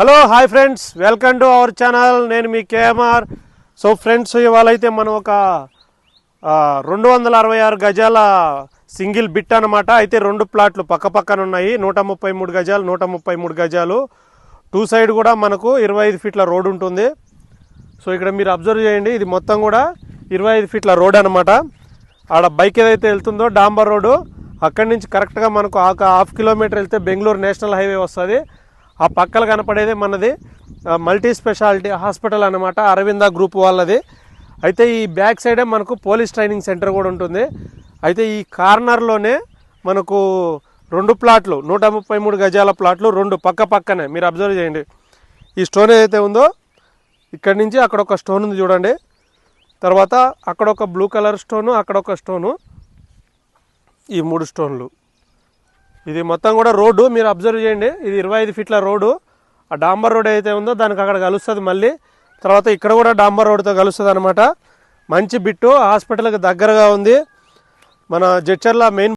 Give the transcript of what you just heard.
Hello hi friends welcome to our channel నేను మీ KMR. So friends ఇవాళ అయితే మనం ఒక రెండు వందల అరవై ఆరు గజాల సింగిల్ బిట్ అనమాట అయితే రెండు ప్లాట్లు పక్క పక్కన ఉన్నాయి. నూట ముప్పై మూడు గజాలు నూట ముప్పై మూడు గజాలు. టూ సైడ్ కూడా మనకు ఇరవై ఐదు ఫీట్ల రోడ్ ఉంటుంది. సో ఇక్కడ మీరు అబ్జర్వ్ చేయండి. ఇది మొత్తం కూడా ఇరవై ఐదు ఫీట్ల రోడ్ అనమాట ఆడ బైక్ ఏదైతే వెళ్తుందో డాంబర్ రోడ్డు అక్కడి నుంచి కరెక్ట్గా మనకు ఒక హాఫ్ కిలోమీటర్ వెళ్తే బెంగళూరు నేషనల్ హైవే వస్తుంది. ఆ పక్కలు కనపడేది మనది మల్టీ స్పెషాలిటీ హాస్పిటల్ అనమాట అరవింద గ్రూప్ వాళ్ళది. అయితే ఈ బ్యాక్ సైడే మనకు పోలీస్ ట్రైనింగ్ సెంటర్ కూడా ఉంటుంది. అయితే ఈ కార్నర్లోనే మనకు రెండు ప్లాట్లు నూట ముప్పై మూడు గజాల ప్లాట్లు రెండు పక్క పక్కనే మీరు అబ్జర్వ్ చేయండి. ఈ స్టోన్ ఏదైతే ఉందో ఇక్కడి నుంచి అక్కడ ఒక స్టోన్ ఉంది చూడండి. తర్వాత అక్కడ ఒక బ్లూ కలర్ స్టోను అక్కడ ఒక స్టోను ఈ మూడు స్టోన్లు. ఇది మొత్తం కూడా రోడ్డు మీరు అబ్జర్వ్ చేయండి. ఇది ఇరవై ఐదు ఫీట్ల రోడ్డు. ఆ డాంబర్ రోడ్ అయితే ఉందో దానికి అక్కడ కలుస్తుంది మళ్ళీ. తర్వాత ఇక్కడ కూడా డాంబర్ రోడ్తో కలుస్తుంది అనమాట మంచి బిట్టు హాస్పిటల్కి దగ్గరగా ఉంది. మన జడ్చర్ల మెయిన్